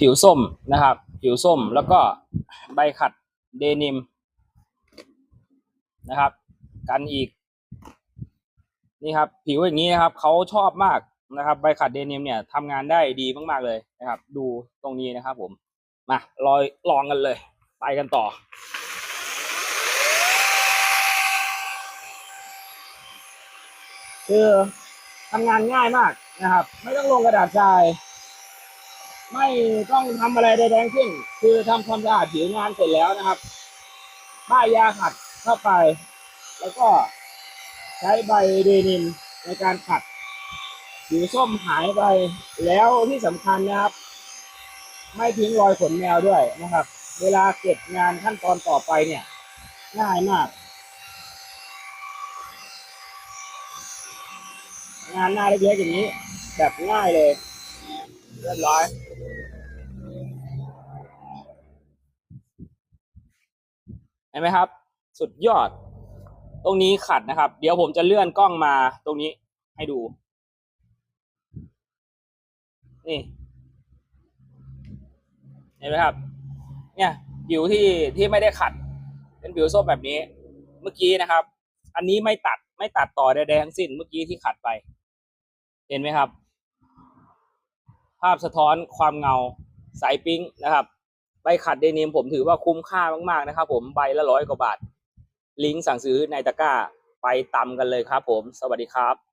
ผิวส้มนะครับ ผิวส้มแล้วก็ใบขัดเดนิมนะครับ กันอีก นี่ครับ ผิวอย่างนี้นะครับเขาชอบมากนะครับ ใบขัดเดนิมเนี่ยทำงานได้ดีมากๆเลยนะครับ ดูตรงนี้นะครับ ผมมาลอยลองกันเลย ไปกันต่อคือทำงานง่ายมากนะครับ ไม่ต้องลงกระดาษทราย ไม่ต้องทำอะไรใดๆทั้งสิ้นคือทำความสะอาดผิวงานเสร็จแล้วนะครับป้ายยาขัดเข้าไป แล้วก็ใช้ใบเดนิมในการขัดผิวส้มหายไปแล้วที่สำคัญนะครับ ไม่ทิ้งรอยขนแมวด้วยนะครับ เวลาเก็บงานขั้นตอนต่อไปเนี่ย ง่ายมาก งานหน้าเล็กๆอย่างนี้ แบบง่ายเลยเรียบร้อย เห็นไหมครับ สุดยอด ตรงนี้ขัดนะครับ เดี๋ยวผมจะเลื่อนกล้องมาตรงนี้ให้ดู นี่ เห็นไหมครับ เนี่ยผิวที่ที่ไม่ได้ขัด เป็นผิวส้มแบบนี้ เมื่อกี้นะครับ อันนี้ไม่ตัดไม่ตัดต่อใดๆทั้งสิ้นเมื่อกี้ที่ขัดไป เห็นไหมครับ ภาพสะท้อนความเงาสายปิ๊งนะครับ ใบขัดเดนิมผมถือว่าคุ้มค่ามากๆนะครับ ผมใบละร้อยกว่าบาท ลิงก์สั่งซื้อในตะกร้าไปตำกันเลยครับ ผม สวัสดีครับ